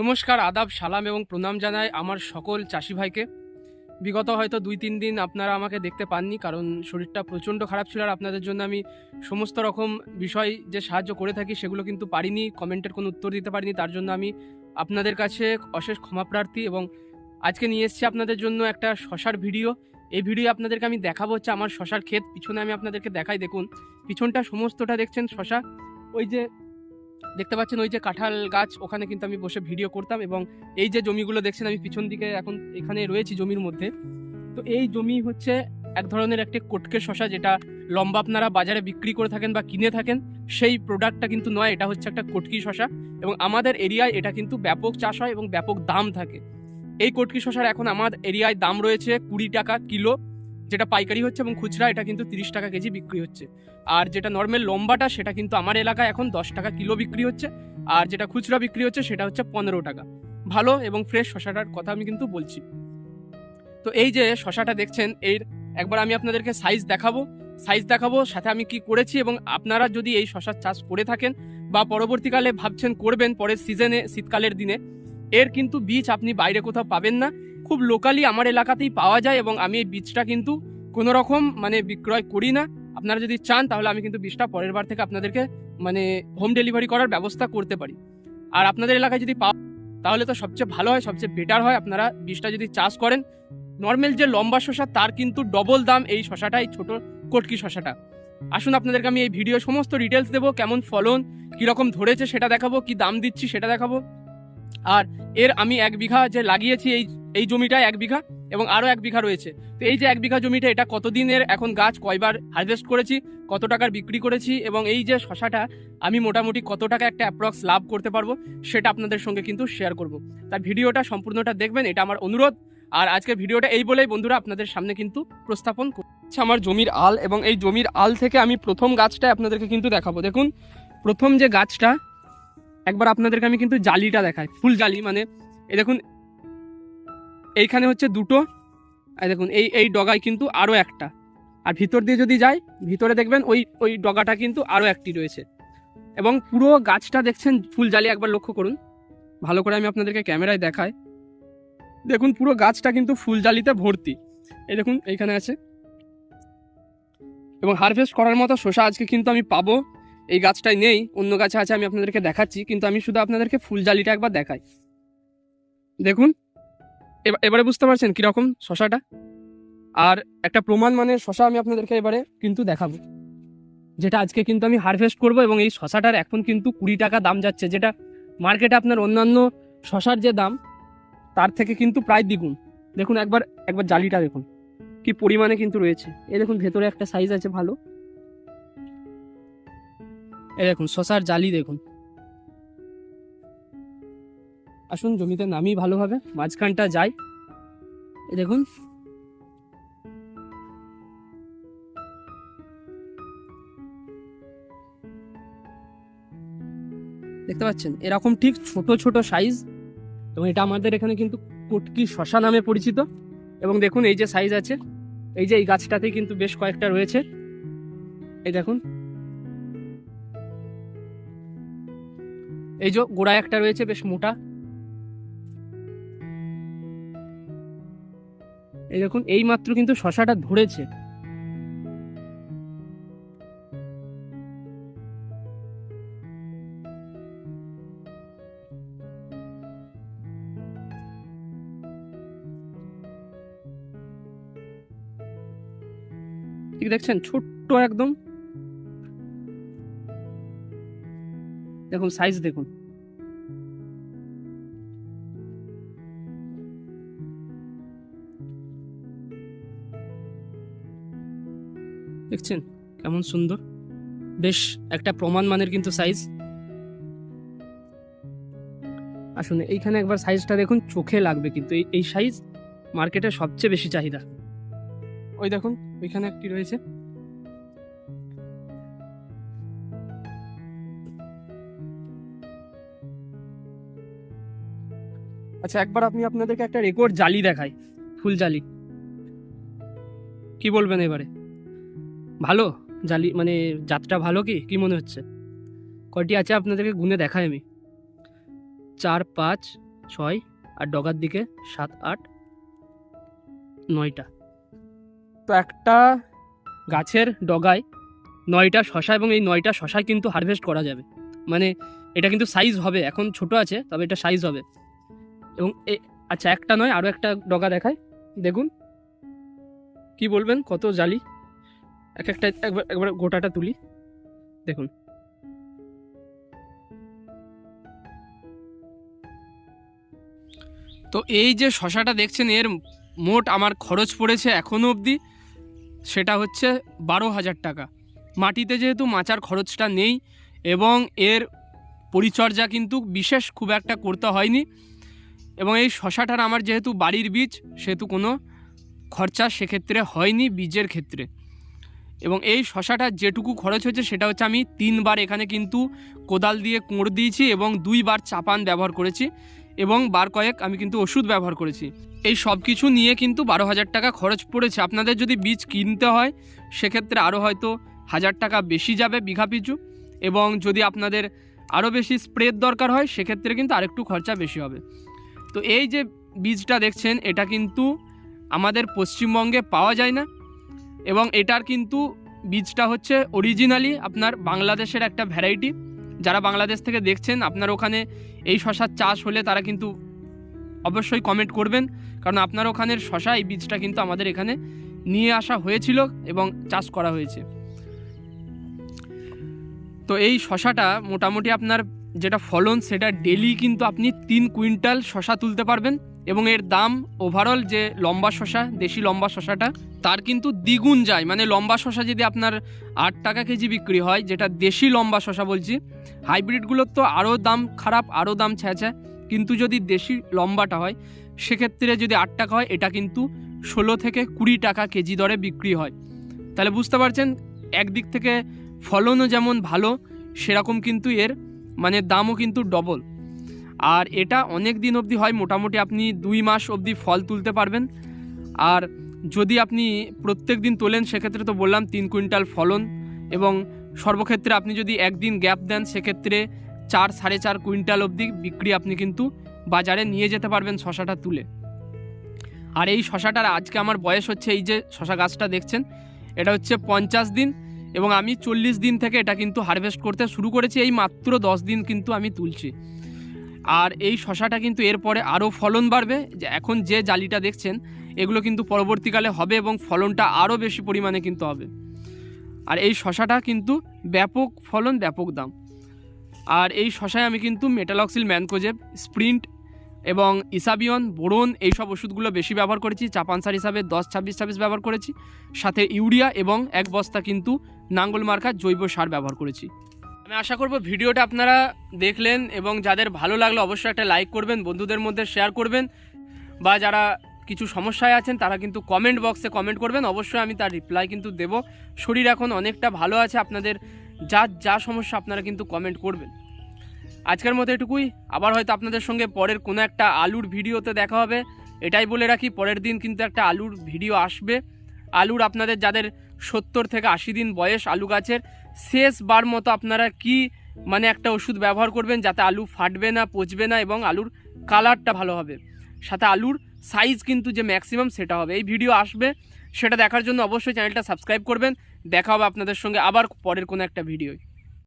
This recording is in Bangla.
নমস্কার, আদাব, সালাম এবং প্রণাম জানাই আমার সকল চাষি ভাইকে। বিগত হয়তো দুই তিন দিন আপনারা আমাকে দেখতে পাননি, কারণ শরীরটা প্রচণ্ড খারাপ ছিল আর আপনাদের জন্য আমি সমস্ত রকম বিষয় যে সাহায্য করে থাকি সেগুলো কিন্তু পারিনি, কমেন্টের কোনো উত্তর দিতে পারিনি, তার জন্য আমি আপনাদের কাছে অশেষ ক্ষমা প্রার্থী এবং আজকে নিয়ে এসেছি আপনাদের জন্য একটা শশার ভিডিও। এই ভিডিও আপনাদেরকে আমি দেখাবো হচ্ছে আমার শশার ক্ষেত, পিছনে আমি আপনাদেরকে দেখাই, দেখুন, পিছনটা সমস্তটা দেখছেন শশা। ওই যে দেখতে পাচ্ছেন ওই যে কাঁঠাল গাছ, ওখানে কিন্তু আমি বসে ভিডিও করতাম এবং এই যে জমিগুলো দেখছেন আমি পিছন দিকে এখন এখানে রয়েছি জমির মধ্যে। তো এই জমি হচ্ছে এক ধরনের একটি কোটকে শশা যেটা লম্বা আপনারা বাজারে বিক্রি করে থাকেন বা কিনে থাকেন, সেই প্রোডাক্টটা কিন্তু নয়, এটা হচ্ছে একটা কটকি শশা এবং আমাদের এরিয়ায় এটা কিন্তু ব্যাপক চাষ হয় এবং ব্যাপক দাম থাকে। এই কটকি শশার এখন আমার এরিয়ায় দাম রয়েছে কুড়ি টাকা কিলো। যেটা পাইকারি হচ্ছে এবং খুচরা, এটা কিন্তু তিরিশ টাকা কেজি বিক্রি হচ্ছে। আর যেটা নর্মাল লম্বাটা, সেটা কিন্তু আমার এলাকায় এখন দশ টাকা কিলো বিক্রি হচ্ছে। আর যেটা খুচরা বিক্রি হচ্ছে, সেটা হচ্ছে পনেরো টাকা। ভালো এবং ফ্রেশ শশাটার কথা আমি কিন্তু বলছি। তো এই যে শশাটা দেখছেন, এর একবার আমি আপনাদেরকে সাইজ দেখাবো। সাইজ দেখাবো, সাথে আমি কি করেছি এবং আপনারা যদি এই শশার চাষ করে থাকেন বা পরবর্তীকালে ভাবছেন করবেন পরের সিজনে শীতকালের দিনে, এর কিন্তু বীজ আপনি বাইরে কোথাও পাবেন না। খুব লোকালি আমার এলাকাতেই পাওয়া যায় এবং আমি এই বীজটা কিন্তু কোনো রকম মানে বিক্রয় করি না। আপনারা যদি চান তাহলে আমি কিন্তু বীজটা পরের বার থেকে আপনাদেরকে মানে হোম ডেলিভারি করার ব্যবস্থা করতে পারি। আর আপনাদের এলাকায় যদি পাও তাহলে তো সবচেয়ে ভালো হয়, সবচেয়ে বেটার হয়। আপনারা বীজটা যদি চাষ করেন নর্মাল যে লম্বা শশা তার কিন্তু ডবল দাম এই শশাটাই ছোটো কটকি শশাটা আসুন আপনাদেরকে আমি এই ভিডিও সমস্ত ডিটেলস দেবো, কেমন ফলন, কীরকম ধরেছে সেটা দেখাবো, কি দাম দিচ্ছি সেটা দেখাবো। আর এর আমি এক বিঘা যে লাগিয়েছি এই এই জমিটায় এক বিঘা এবং আরও এক বিঘা রয়েছে। তো এই যে এক বিঘা জমিটা, এটা কতদিনের এখন গাছ? কয়বার হারভেস্ট করেছি? কত টাকার বিক্রি করেছি? এবং এই যে শশাটা, আমি মোটামুটি কত টাকা একটা অ্যাপ্রক্স লাভ করতে পারব? সেটা আপনাদের সঙ্গে কিন্তু শেয়ার করব। তার ভিডিওটা সম্পূর্ণটা দেখবেন, এটা আমার অনুরোধ। আর আজকের ভিডিওটা এই বলেই বন্ধুরা, আপনাদের সামনে কিন্তু প্রস্থাপন করছি আমার জমির আল এবং এই জমির আল থেকে আমি প্রথম গাছটা আপনাদেরকে কিন্তু দেখাবো। দেখুন, প্রথম যে গাছটা, একবার আপনাদেরকে আমি কিন্তু জালিটা দেখাই, ফুল জালি মানে এই দেখুন এইখানে হচ্ছে দুটো। আর দেখুন, এই এই ডগায় কিন্তু আরও একটা। আর ভিতর দিয়ে যদি যাই, ভিতরে দেখবেন ওই ওই ডগাটা কিন্তু আরও একটি রয়েছে। এবং পুরো গাছটা দেখছেন, ফুল জালি একবার লক্ষ্য করুন। ভালো করে আমি আপনাদেরকে ক্যামেরায় দেখাই। দেখুন, পুরো গাছটা কিন্তু ফুল জালিতে ভর্তি। এই দেখুন, এইখানে আছে। এবং হারভেস্ট করার মতো শসা আজকে কিন্তু আমি পাবো। এই গাছটাই নেই, অন্য গাছে আছে আমি আপনাদেরকে দেখাচ্ছি, কিন্তু আমি শুধু আপনাদেরকে ফুল জালিটা একবার দেখাই। দেখুন এবারে বুঝতে পারছেন কীরকম শশাটা? আর একটা প্রমাণ মানে শশা আমি আপনাদেরকে এবারে কিন্তু দেখাবো। যেটা আজকে কিন্তু আমি হারভেস্ট করব এবং এই শশাটার এখন কিন্তু কুড়ি টাকা দাম যাচ্ছে। যেটা মার্কেটে আপনার অন্যান্য শশার যে দাম, তার থেকে কিন্তু প্রায় দ্বিগুণ। দেখুন একবার একবার জালিটা দেখুন। কি পরিমাণে কিন্তু রয়েছে। এ দেখুন ভেতরে একটা সাইজ আছে ভালো। এই দেখুন শশার জালি দেখুন। আসুন জমিতে নামি ভালোভাবে মাঝখানটা যাই। দেখুন। দেখতে পাচ্ছেন? এরকম ঠিক ছোট ছোট সাইজ এবং এটা আমাদের এখানে কিন্তু কুটকি শশা নামে পরিচিত। এবং দেখুন, এই যে সাইজ আছে, এই যে এই গাছটাতেই কিন্তু বেশ কয়েকটা রয়েছে। এই দেখুন। এই যে গোড়ায় একটা রয়েছে, বেশ মোটা। এই দেখুন এই মাত্র কিন্তু শশাটা ধরেছে। ঠিক দেখছেন? ছোট্ট একদম। দেখুন সাইজ দেখুন। দেখছেন? কেমন সুন্দর। বেশ, একটা প্রমাণ মানের কিন্তু সাইজ আসুন, এইখানে একবার সাইজটা দেখুন, চোখে লাগবে কিন্তু। এই এই সাইজ মার্কেটে সবচেয়ে বেশি চাহিদা। ওই দেখুন, ওইখানে একটি রয়েছে। আচ্ছা একবার আপনি আপনাদেরকে একটা রেকর্ড জালি দেখাই। ফুল জালি। কি বলবেন এবারে? ভালো? জালি মানে জাতটা ভালো কি? কি মনে হচ্ছে? কয়টি আছে আপনাদেরকে গুনে দেখাই আমি? চার, পাঁচ, ছয় আর ডগার দিকে সাত, আট, নয়টা। তো একটা গাছের ডগায় নয়টা শশা এবং এই নয়টা শশায় কিন্তু হারভেস্ট করা যাবে। মানে এটা কিন্তু সাইজ হবে, এখন ছোট আছে, তবে এটা সাইজ হবে। এবং এ আচ্ছা একটা নয় আরও একটা ডগা দেখায় দেখুন। কি বলবেন? কত জালি? এক একটা একবার একবার গোটাটা তুলি। দেখুন। তো এই যে শশাটা দেখছেন, এর মোট আমার খরচ পড়েছে এখনও অবধি, সেটা হচ্ছে বারো হাজার টাকা। মাটিতে যেহেতু মাচার খরচটা নেই এবং এর পরিচর্যা কিন্তু বিশেষ খুব একটা করতে হয়নি, এবং এই শশাটার আমার যেহেতু বাড়ির বীজ, সেহেতু কোনো খরচা সেক্ষেত্রে হয়নি বীজের ক্ষেত্রে। এবং এই শশাটা যেটুকু খরচ হয়েছে সেটা হচ্ছে আমি তিনবার এখানে কিন্তু কোদাল দিয়ে কোঁড় দিয়েছি এবং দুইবার চাপান ব্যবহার করেছি এবং বার কয়েক আমি কিন্তু ওষুধ ব্যবহার করেছি। এই সব কিছু নিয়ে কিন্তু বারো হাজার টাকা খরচ পড়েছে। আপনাদের যদি বীজ কিনতে হয়, সেক্ষেত্রে আরও হয়তো হাজার টাকা বেশি যাবে বিঘা পিছু। এবং যদি আপনাদের আরও বেশি স্প্রের দরকার হয়, সেক্ষেত্রে কিন্তু আরেকটু খরচা বেশি হবে। তো এই যে বীজটা দেখছেন, এটা কিন্তু আমাদের পশ্চিমবঙ্গে পাওয়া যায় না। এবং এটার কিন্তু বীজটা হচ্ছে অরিজিনালি আপনার বাংলাদেশের একটা ভ্যারাইটি যারা বাংলাদেশ থেকে দেখছেন, আপনার ওখানে এই শশার চাষ হলে তারা কিন্তু অবশ্যই কমেন্ট করবেন। কারণ আপনার ওখানের শশা এই বীজটা কিন্তু আমাদের এখানে নিয়ে আসা হয়েছিল এবং চাষ করা হয়েছে। তো এই শশাটা মোটামুটি আপনার যেটা ফলন, সেটা ডেলি কিন্তু আপনি তিন কুইন্টাল শশা তুলতে পারবেন। এবং এর দাম ওভারঅল যে লম্বা শশা, দেশি লম্বা শশাটা, তার কিন্তু দ্বিগুণ যায়। মানে লম্বা শশা যদি আপনার আট টাকা কেজি বিক্রি হয়, যেটা দেশি লম্বা শশা বলছি হাইব্রিডগুলোর তো আরও দাম খারাপ, আরও দাম ছ্যাঁচা। কিন্তু যদি দেশি লম্বাটা হয়, সেক্ষেত্রে যদি আট টাকা হয়, এটা কিন্তু ষোলো থেকে কুড়ি টাকা কেজি দরে বিক্রি হয়। তাহলে বুঝতে পারছেন, একদিক থেকে ফলনও যেমন ভালো, সেরকম কিন্তু এর মানে দামও কিন্তু ডবল আর এটা অনেক দিন অবধি হয়, মোটামুটি আপনি দুই মাস অবধি ফল তুলতে পারবেন। আর যদি আপনি প্রত্যেক দিন তোলেন, সেক্ষেত্রে তো বললাম তিন কুইন্টাল ফলন এবং সর্বক্ষেত্রে আপনি যদি একদিন গ্যাপ দেন, সেক্ষেত্রে চার, সাড়ে চার কুইন্টাল অবধি বিক্রি আপনি কিন্তু বাজারে নিয়ে যেতে পারবেন শশাটা তুলে। আর এই শশাটার আজকে আমার বয়স হচ্ছে এই যে শশা গাছটা দেখছেন, এটা হচ্ছে পঞ্চাশ দিন এবং আমি চল্লিশ দিন থেকে এটা কিন্তু হারভেস্ট করতে শুরু করেছি, এই মাত্র দশ দিন কিন্তু আমি তুলছি। আর এই শশাটা কিন্তু এরপরে আরও ফলন বাড়বে। যে এখন যে জালিটা দেখছেন, এগুলো কিন্তু পরবর্তীকালে হবে এবং ফলনটা আরও বেশি পরিমাণে কিন্তু হবে। আর এই শশাটা কিন্তু ব্যাপক ফলন, ব্যাপক দাম। আর এই শশায় আমি কিন্তু মেটালক্সিল, ম্যানকোজেব, স্প্রিন্ট এবং ইসাবিয়ন, বোরন এইসব ওষুধগুলো বেশি ব্যবহার করেছি। চাপানসার হিসাবে দশ, ছাব্বিশ ছাব্বিশ ব্যবহার করেছি। সাথে ইউরিয়া এবং এক বস্তা কিন্তু নাঙ্গল মার্কা জৈব সার ব্যবহার করেছি। আমি আশা করব ভিডিওটা আপনারা দেখলেন এবং যাদের ভালো লাগল অবশ্যই একটা লাইক করবেন, বন্ধুদের মধ্যে শেয়ার করবেন বা যারা কিছু সমস্যায় আছেন তারা কিন্তু কমেন্ট বক্সে কমেন্ট করবেন। অবশ্যই আমি তার রিপ্লাই কিন্তু দেব। শরীর এখন অনেকটা ভালো আছে, আপনাদের যা যা সমস্যা আপনারা কিন্তু কমেন্ট করবেন। আজকের মতো এটুকুই। আবার হয়তো আপনাদের সঙ্গে পরের কোনো একটা আলুর ভিডিওতে দেখা হবে। এটাই বলে রাখি, পরের দিন কিন্তু একটা আলুর ভিডিও আসবে। আলুর আপনাদের যাদের সত্তর থেকে আশি দিন বয়স আলু গাছের। শেষবার মতো আপনারা কি মানে একটা ওষুধ ব্যবহার করবেন যাতে আলু ফাটবে না, পচবে না এবং আলুর কালারটা ভালো হবে? সাথে আলুর সাইজ কিন্তু যে ম্যাক্সিমাম সেটা হবে। এই ভিডিও আসবে, সেটা দেখার জন্য অবশ্যই চ্যানেলটা সাবস্ক্রাইব করবেন। দেখা হবে আপনাদের সঙ্গে আবার পরের কোনো একটা ভিডিওয়